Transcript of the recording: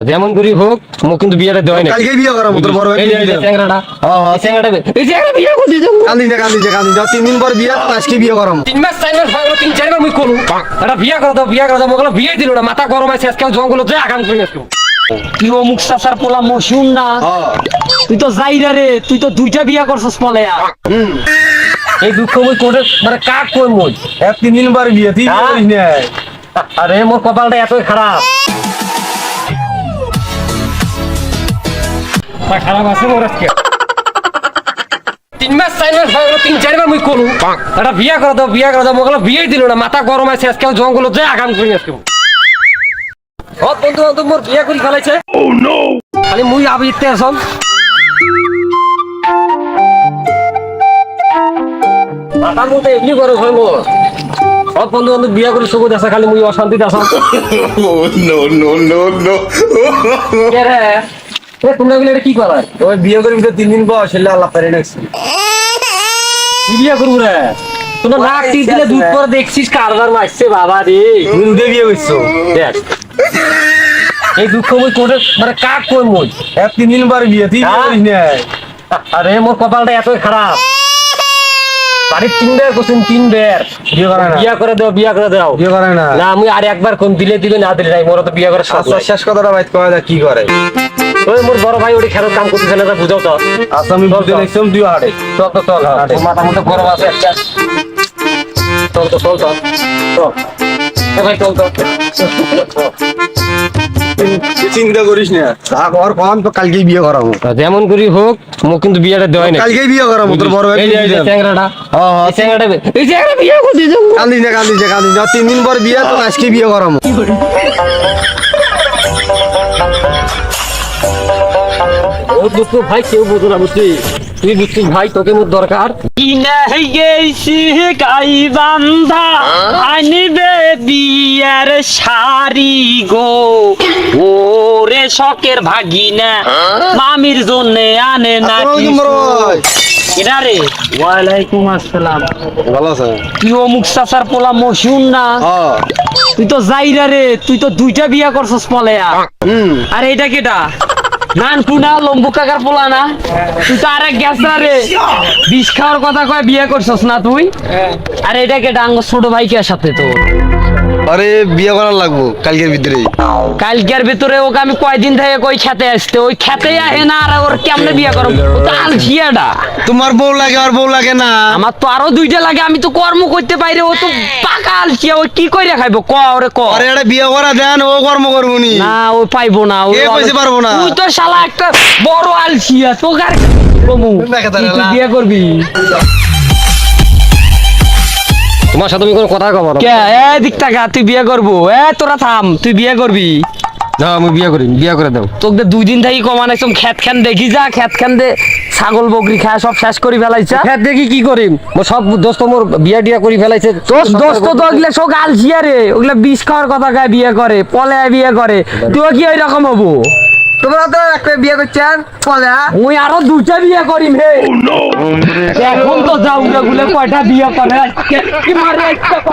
যেমন করি হোক মোক কিন্তু বিয়েটা দেওয়াই না কালকে বিয়ে করাবো তোর বড় ভাই এই যে- এই যে চ্যাংড়াটা এই চ্যাংড়া বিয়ে করছি তো। কান্দি না কান্দি না কান্দি তিন দিন পর বিয়ে আজকে বিয়ে করাবো। তিন মাস চার মাস ভাগলো তিন চার মাস মুই করু এটা বিয়ে করে দাও বিয়ে করে দাও। মোগলা বিয়ে দিল না মাথা গরম আছে আজকে জঙ্গল যে আগাম করে আসলো কি ও মুখ সাসার পোলা মশুন না। তুই তো যাইরা রে তুই তো দুইটা বিয়া করছস বলে। এই দুঃখ মুই কোটে মানে কাক কই মুই? এক তিন দিন পর বিয়ে তুই করিস না আরে মোর কপালটা এতই খারাপ। খারাপ আছে মোর আজকে। তিন মাস চার মাস ভাগলো তিন চার মাস মুই করু। এটা বিয়ে করে দাও বিয়ে করে দাও। মোগলা বিয়ে দিল না মাথা গরম আছে আজকে জঙ্গল যে আগাম করে আসলো সব বন্ধু বান্ধব মোর বিয়ে করে ফেলাইছে। খালি মুই আবিতে আসম মাথার মধ্যে এমনি করে হয় মোর সব বন্ধু বান্ধব বিয়ে করে চকু দেখা খালি মুই অশান্তিতে আসাম no no! কে রে এ তোমরা গুলো এটা কি করার ওই বিয়ে করবি তো তিন দিন পর সেলে আল্লাহ পেরে রাখছি বিয়ে করব রে? তোমরা নাক টিপ দিলে দুধ করে দেখছিস কারবার মারছে বাবা রে। তুমি বিয়ে করছ দেখ। এই দুঃখ মুই কোটে মানে কাক কই মুই? এক তিন দিন পর বিয়ে তুই করিস না? আরে মোর কপালটা এতই খারাপ। বাড়ির তিন বের করছেন তিন বের। বিয়ে করে না। বিয়া করে দাও বিয়া করে দাও। বিয়ে করে না। না আমি আর একবার কোন দিলে দিবে না দিলে নাই মোর তো বিয়া করে আচ্ছা শেষ কথাটা বাইত কয় কি করে? ওই মোর বড় ভাই ওটি খেলার কাম করতেছে না বুঝাও তো। আচ্ছা আমি বুঝতে দেখছিলাম তুই হাটে চল তো চল হাঁটে। মাথা মধ্যে গরম আছে একটা চল তো চল তো চল। ভাই চল তো চিন্তা করিস না। থাক ওর কম তো কালকেই বিয়ে করাবো। যেমন করি হোক মোক কিন্তু বিয়েটা দেওয়াই না কালকেই বিয়ে করাবো তোর বড় ভাই চ্যাংড়াটা হ্যাঁ, হ্যাঁ। বে- এই চ্যাংড়া বিয়ে করছি তো। কান্দি না কান্দি না কান্দি না। তিন দিন পর বিয়ে তো আজকে বিয়ে করাবো। ও ভাই কেউ বুঝো না বুঝলি। তুই বুঝছিস ভাই তোকে মোর দরকার। কিনে গেছি গাই বান্ধা আনিবে বিয়ার শাড়ি গো ওরে শখের ভাগিনা। মামির জন্য আনে না আসসালামু আলাইকুম বড় ভাই কিনা রে ওয়ালাইকুম আসসালাম ভালো আছে। কি ও মুখ পোলা মশুন না? হ্যাঁ। তুই তো যাইরা রে তুই তো দুইটা বিয়া করছস হুম আরে এটা কেটা? নান পুনা লম্বু কাকার পোলা না? তুই তো আরেক গ্যাস না রে। বিষ খাওয়ার কথা কয় বিয়ে করছস না তুই? আরে এটাকে ডাঙ্গ ছোট ভাইকে সাথে তো আরে বিয়ে করার লাগবো কালকের ভিতরে কালকের ভিতরে ওকে আমি কয়দিন থেকে কই খেতে আসতে ওই খেতে আহে না আর ওর কেমনে বিয়ে করব? ও তো তোমার বউ লাগে আর বউ লাগে না। আমার তো আরও দুইটা লাগে আমি তো কর্ম করতে পারি ও তো পাকা আলসিয়া ও কি করে খাইব? ক ওরে ক। আরে এটা বিয়ে করা দেন ও কর্ম করব নি। না ও পাইবো না ও কে পারব না? তুই তো শালা একটা বড় আলসিয়া তো তুই বিয়ে করবি? তোমার সাথে আমি কোনো কথা কব না। কে? এ দিক টাকা তুই বিয়ে করব। এ তোরা থাম তুই বিয়ে করবি। না আমি বিয়ে করি বিয়ে করে দাও। তোকে দুই দিন থেকে কমান একদম খেত খান দেখি যা খেত খান দে ছাগল বকরি খায় সব শেষ করে ফেলাইছে। হ্যাঁ দেখি কি করিম। মোর সব দোস্ত মোর বিয়া টিয়া করে ফেলাইছে। দোস্ত দোস্ত তো ওগুলা সব আলসিয়া রে ওগুলা বিষ খাওয়ার কথা গায়ে বিয়ে করে পলে বিয়ে করে। তুই কি ওই রকম হব? তোমরা তো একটা বিয়ে করছেন বলে ওই আরও দুটা বিয়ে করিম হে। এখন তো যাও না গুলে কয়টা বিয়ে করে। আজকে কি মারে একটা